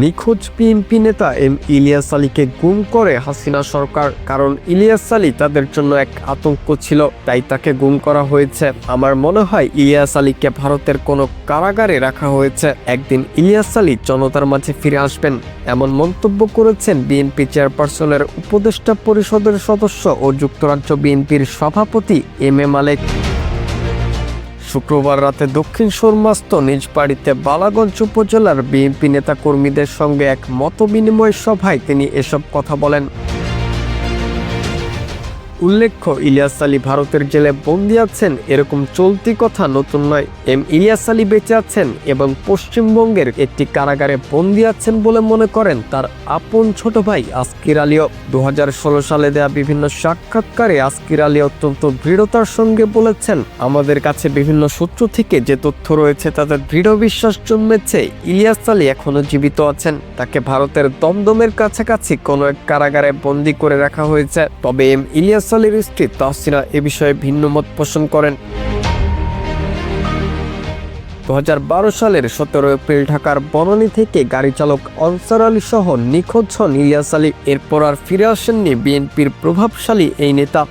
নিখোঁজ বিএনপি নেতা এম ইলিয়াস আলীকে গুম করে হাসিনা সরকার, কারণ ইলিয়াস আলী তাদের জন্য এক আতঙ্ক ছিল, তাই তাকে গুম করা হয়েছে। আমার মনে হয় ইলিয়াস আলীকে ভারতের কোনো কারাগারে রাখা হয়েছে। একদিন ইলিয়াস আলী জনতার মাঝে ফিরে আসবেন। এমন মন্তব্য করেছেন বিএনপি চেয়ারপারসনের উপদেষ্টা পরিষদের সদস্য ও যুক্তরাজ্য বিএনপির সভাপতি এম এ মালেক। শুক্রবার রাতে দক্ষিণ সুরমাস্ত নিজ বাড়িতে বালাগঞ্জ উপজেলার বিএনপি নেতাকর্মীদের সঙ্গে এক মতবিনিময় সভায় তিনি এসব কথা বলেন। উল্লেখ্য, ইলিয়াস আলী ভারতের জেলে বন্দী আছেন এরকম চলতি কথা নতুন নয়। এম ইলিয়াস আলী বেঁচে আছেন এবং পশ্চিমবঙ্গের একটি কারাগারে বন্দী আছেন বলে মনে করেন তার আপন ছোট ভাই আসকির আলীও। দু সালে দেয়া বিভিন্ন সাক্ষাৎকারে আসকির আলী অত্যন্ত দৃঢ়তার সঙ্গে বলেছেন, আমাদের কাছে বিভিন্ন সূত্র থেকে যে তথ্য রয়েছে তাদের দৃঢ় বিশ্বাস জন্মেছে। ইলিয়াস আলী এখনও জীবিত আছেন। তাকে ভারতের দমদমের কাছাকাছি কোনো এক কারাগারে বন্দী করে রাখা হয়েছে। তবে এম ইলিয়াস আলীর স্ত্রী তাহসিনা এ বিষয়ে ভিন্ন মত পোষণ করেন। দু হাজার বারো সালের সতেরো এপ্রিল ঢাকার বনানী থেকে গাড়ি চালক অনসার আলী সহ নিখোঁজ হন ইলিয়াস আলী। এরপর আর ফিরে আসেননি বিএনপির প্রভাবশালী এই নেতা।